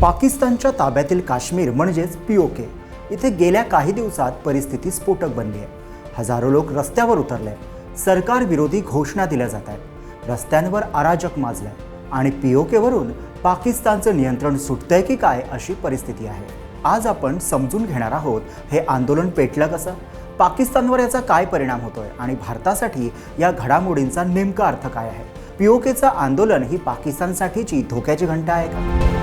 पाकिस्तानच्या ताब्यातील काश्मीर म्हणजेच पीओके इथे गेल्या काही दिवसात परिस्थिती स्फोटक बनली आहे. हजारो लोक रस्त्यावर उतरले सरकार विरोधी घोषणा दिल्या जात आहेत. रस्त्यांवर अराजक माजलंय आणि पीओकेवरून पाकिस्तानचं नियंत्रण सुटतंय की काय अशी परिस्थिती आहे. आज आपण समजून घेणार आहोत हे आंदोलन पेटलं कसं? पाकिस्तानवर याचा काय परिणाम होतोय? आणि भारतासाठी या घडामोडींचा नेमका अर्थ काय आहे? पीओकेचं आंदोलन ही पाकिस्तानसाठीची धोक्याची घंटा आहे का?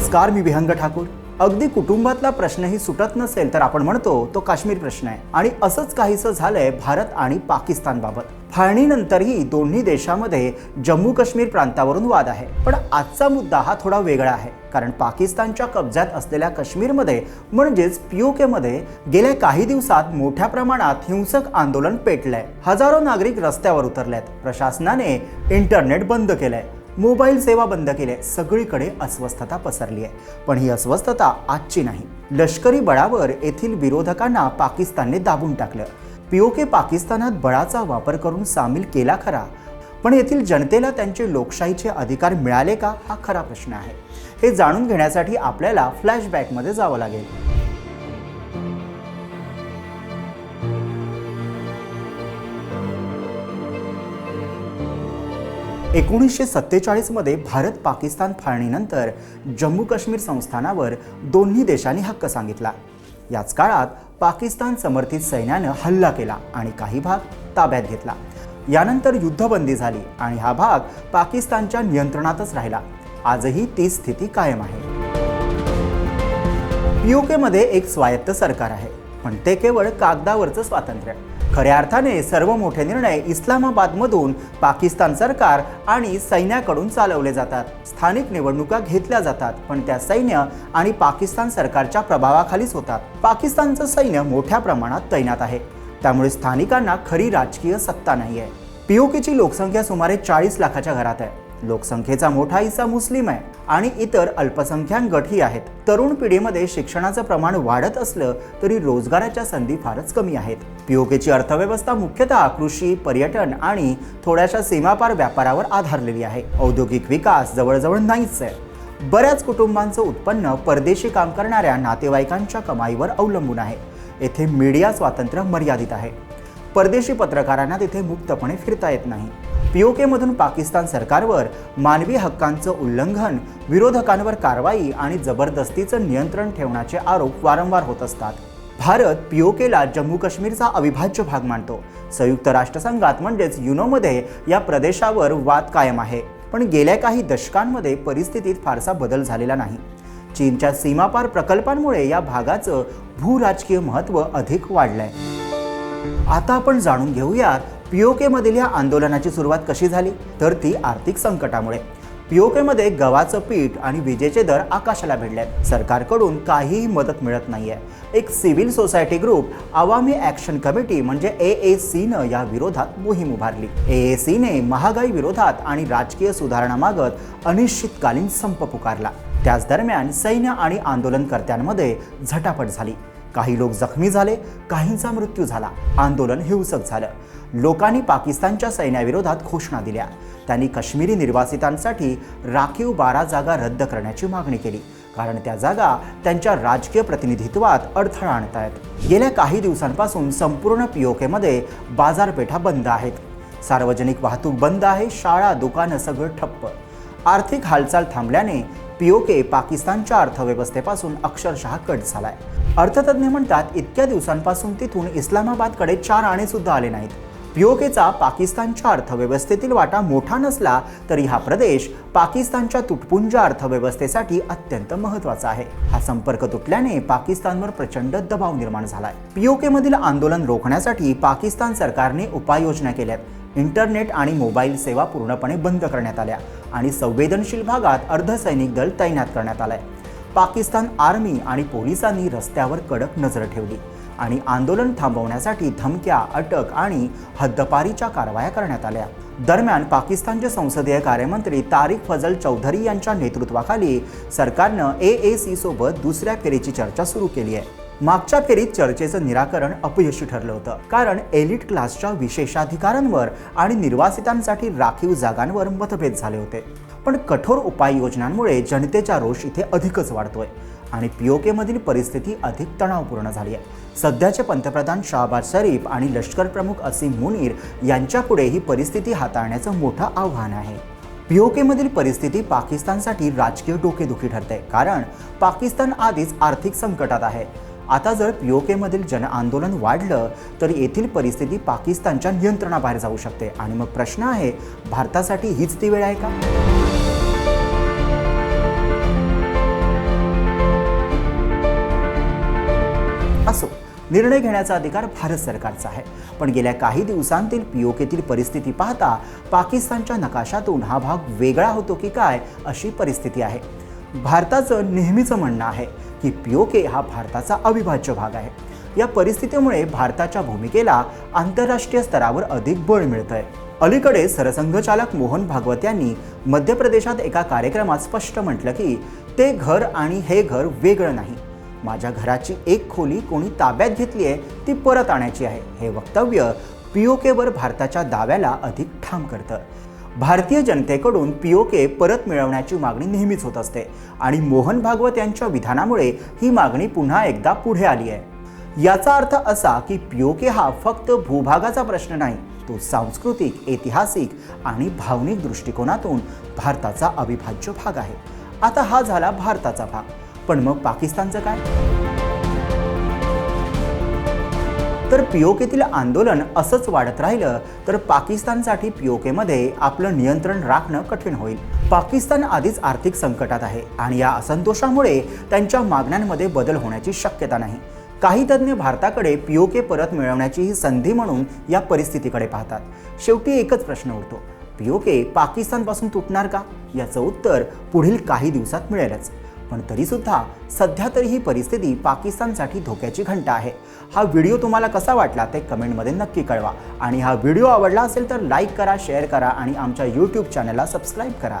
नमस्कार मी विहंग ठाकूर. अगदी कुटुंबातला प्रश्नही सुटत नसेल तर आपण म्हणतो तो काश्मीर प्रश्न आहे. आणि असंच काहीसं झालंय भारत आणि पाकिस्तानबाबत. फाळणीनंतरही दोन्ही देशामध्ये जम्मू काश्मीर प्रांतावरून वाद आहे. पण आजचा मुद्दा हा थोडा वेगळा आहे. कारण पाकिस्तानच्या कब्जात असलेल्या काश्मीरमध्ये म्हणजेच पीओकेमध्ये गेल्या काही दिवसात मोठ्या प्रमाणात हिंसक आंदोलन पेटलंय. हजारो नागरिक रस्त्यावर उतरलेत. प्रशासनाने इंटरनेट बंद केलंय. मोबाईल सेवा बंद केली आहे सगळीकडे अस्वस्थता पसरली आहे. पण ही अस्वस्थता आजची नाही. लष्करी बळावर येथील विरोधकांना पाकिस्तानने दाबून टाकलं. पीओके पाकिस्तानात बळाचा वापर करून सामील केला खरा. पण येथील जनतेला त्यांचे लोकशाहीचे अधिकार मिळाले का? हा खरा प्रश्न आहे. हे जाणून घेण्यासाठी आपल्याला फ्लॅशबॅकमध्ये जावं लागेल. एकोणीसशे सत्तेचाळीसमध्ये भारत पाकिस्तान फाळणीनंतर जम्मू काश्मीर संस्थानावर दोन्ही देशांनी हक्क सांगितला. याच काळात पाकिस्तान समर्थित सैन्यानं हल्ला केला आणि काही भाग ताब्यात घेतला. यानंतर युद्धबंदी झाली आणि हा भाग पाकिस्तानच्या नियंत्रणातच राहिला. आजही ती स्थिती कायम आहे. पीओकेमध्ये एक स्वायत्त सरकार आहे पण ते केवळ कागदावरचं स्वातंत्र्य. खऱ्या अर्थाने सर्व मोठे निर्णय इस्लामाबादमधून पाकिस्तान सरकार आणि सैन्याकडून चालवले जातात. स्थानिक निवडणुका घेतल्या जातात पण त्या सैन्य आणि पाकिस्तान सरकारच्या प्रभावाखालीच होतात. पाकिस्तानचं सैन्य मोठ्या प्रमाणात तैनात आहे. त्यामुळे स्थानिकांना खरी राजकीय सत्ता नाही आहे पीओकेची लोकसंख्या सुमारे चाळीस लाखाच्या घरात आहे. लोकसंख्येचा मोठा हिस्सा मुस्लिम आहे आणि इतर अल्पसंख्याक गटही आहेत. तरुण पिढीमध्ये शिक्षणाचं प्रमाण वाढत असलं तरी रोजगाराच्या संधी फारच कमी आहेत. पीओकेची अर्थव्यवस्था मुख्यतः कृषी पर्यटन आणि थोड्याशा सीमापार व्यापारावर आधारलेली आहे. औद्योगिक विकास जवळजवळ नाहीच आहे. बऱ्याच कुटुंबांचं उत्पन्न परदेशी काम करणाऱ्या नातेवाईकांच्या कमाईवर अवलंबून आहे. येथे मीडिया स्वातंत्र्य मर्यादित आहे. परदेशी पत्रकारांना तिथे मुक्तपणे फिरता येत नाही. पीओकेमधून पाकिस्तान सरकारवर मानवी हक्कांचं उल्लंघन विरोधकांवर कारवाई आणि जबरदस्तीचं नियंत्रण ठेवण्याचे आरोप वारंवार होत असतात. भारत पीओकेला जम्मू काश्मीरचा अविभाज्य भाग मानतो. संयुक्त राष्ट्रसंघात म्हणजेच युनोमध्ये या प्रदेशावर वाद कायम आहे. पण गेल्या काही दशकांमध्ये परिस्थितीत फारसा बदल झालेला नाही. चीनच्या सीमापार प्रकल्पांमुळे या भागाचं भूराजकीय महत्त्व अधिक वाढलंय. आता आपण जाणून घेऊयात पीओकेमधील या आंदोलनाची सुरुवात कशी झाली? तर ती आर्थिक संकटामुळे. पीओकेमध्ये गव्हाचं पीठ आणि विजेचे दर आकाशाला भिडलेत. सरकारकडून काहीही मदत मिळत नाहीये. एक civil society group Awami action committee म्हणजे ए ए सीनं या विरोधात मोहीम उभारली. ए ए सीने महागाई विरोधात आणि राजकीय सुधारणा मागत अनिश्चितकालीन संप पुकारला. त्याच दरम्यान सैन्य आणि आंदोलनकर्त्यांमध्ये झटापट झाली. काही लोक जखमी झाले काहींचा मृत्यू झाला. आंदोलन हिंसक झालं. लोकांनी पाकिस्तानच्या सैन्याविरोधात घोषणा दिल्या. त्यांनी काश्मीरी निर्वासितांसाठी राखीव बारा जागा रद्द करण्याची मागणी केली. कारण त्या जागा त्यांच्या राजकीय प्रतिनिधित्वात अडथळा आणत आहेत. गेल्या काही दिवसांपासून संपूर्ण पीओकेमध्ये बाजारपेठा बंद आहेत. सार्वजनिक वाहतूक बंद आहे शाळा दुकानं सगळं ठप्प. आर्थिक हालचाल थांबल्याने पीओके पाकिस्तानच्या अर्थव्यवस्थेपासून अक्षरशः कट झालाय. अर्थतज्ञ म्हणतात इतक्या दिवसांपासून तिथून इस्लामाबादकडे चार आणे सुद्धा आले नाहीत. पीओकेचा पाकिस्तानच्या अर्थव्यवस्थेतील वाटा मोठा नसला तरी हा प्रदेश पाकिस्तानच्या तुटपुंज अर्थव्यवस्थेसाठी अत्यंत महत्त्वाचा आहे. हा संपर्क तुटल्याने पाकिस्तानवर प्रचंड दबाव निर्माण झालाय. पीओके मधील आंदोलन रोखण्यासाठी पाकिस्तान सरकारने उपाययोजना केल्यात इंटरनेट आणि मोबाईल सेवा पूर्णपणे बंद करण्यात आल्या आणि संवेदनशील भागात अर्धसैनिक दल तैनात करण्यात आलाय. पाकिस्तान आर्मी आणि पोलिसांनी रस्त्यावर कडक नजर ठेवली. आणि आंदोलन थांबवण्यासाठी धमक्या अटक आणि हद्दपारीच्या कारवाया करण्यात आल्या. दरम्यान पाकिस्तानचे संसदीय कार्यमंत्री तारिक फजल चौधरी यांच्या नेतृत्वाखाली सरकारनं ए ए सी सोबत दुसऱ्या फेरीची चर्चा सुरू केली आहे. मागच्या फेरीत चर्चेचं निराकरण अपयशी ठरलं होतं. कारण एलिट क्लासच्या विशेषाधिकारांवर आणि निर्वासितांसाठी राखीव जागांवर मतभेद झाले होते. पण कठोर उपाययोजनांमुळे जनतेचा रोष इथे अधिकच वाढतोय. आणि पी ओ केमधील परिस्थिती अधिक तणावपूर्ण झाली आहे. सध्याचे पंतप्रधान शाहबाज शरीफ आणि लष्कर प्रमुख असीम मुनीर यांच्यापुढे ही परिस्थिती हाताळण्याचं मोठं आव्हान आहे. पी ओ केमधील परिस्थिती पाकिस्तानसाठी राजकीय डोकेदुखी ठरते कारण पाकिस्तान आधीच आर्थिक संकटात आहे. आता जर पी ओ केमधील जनआंदोलन वाढलं तर येथील परिस्थिती पाकिस्तानच्या नियंत्रणाबाहेर जाऊ शकते. आणि मग प्रश्न आहे भारतासाठी हीच ती वेळ आहे का? असो निर्णय घेण्याचा अधिकार भारत सरकारचा आहे. पण गेल्या काही दिवसांतील पीओकेतील परिस्थिती पाहता पाकिस्तानच्या नकाशातून हा भाग वेगळा होतो की काय अशी परिस्थिती आहे. भारताचं नेहमीचं म्हणणं आहे की पीओके हा भारताचा अविभाज्य भाग आहे. या परिस्थितीमुळे भारताच्या भूमिकेला आंतरराष्ट्रीय स्तरावर अधिक बळ मिळतंय. अलीकडे सरसंघचालक मोहन भागवत यांनी मध्य प्रदेशात एका कार्यक्रमात स्पष्ट म्हटलं की ते घर आणि हे घर वेगळं नाही. माझ्या घराची एक खोली कोणी ताब्यात घेतली आहे ती परत आणायची आहे. हे वक्तव्य पी ओ केवर भारताच्या दाव्याला अधिक ठाम करतं. भारतीय जनतेकडून पी ओ के परत मिळवण्याची मागणी नेहमीच होत असते आणि मोहन भागवत यांच्या विधानामुळे ही मागणी पुन्हा एकदा पुढे आली आहे. याचा अर्थ असा की पी ओ के हा फक्त भूभागाचा प्रश्न नाही तो सांस्कृतिक ऐतिहासिक आणि भावनिक दृष्टिकोनातून भारताचा अविभाज्य भाग आहे. आता हा झाला भारताचा भाग. पण मग पाकिस्तानचं काय? तर पीओकेतील आंदोलन असंच वाढत राहिलं तर पाकिस्तानसाठी पीओकेमध्ये आपलं नियंत्रण राखणं कठीण होईल. पाकिस्तान आधीच आर्थिक संकटात आहे आणि या असंतोषामुळे त्यांच्या मागण्यांमध्ये बदल होण्याची शक्यता नाही. काही तज्ज्ञ भारताकडे पीओके परत मिळवण्याची ही संधी म्हणून या परिस्थितीकडे पाहतात. शेवटी एकच प्रश्न उरतो. पीओके पाकिस्तानपासून तुटणार का? याचं उत्तर पुढील काही दिवसात मिळेलच. पण तरीसुद्धा सध्या तरी ही परिस्थिती पाकिस्तानसाठी धोक्याची घंटा आहे. हा व्हिडिओ तुम्हाला कसा वाटला ते कमेंटमध्ये नक्की कळवा. आणि हा व्हिडिओ आवडला असेल तर लाईक करा शेअर करा आणि आमच्या यूट्यूब चॅनलला सबस्क्राईब करा.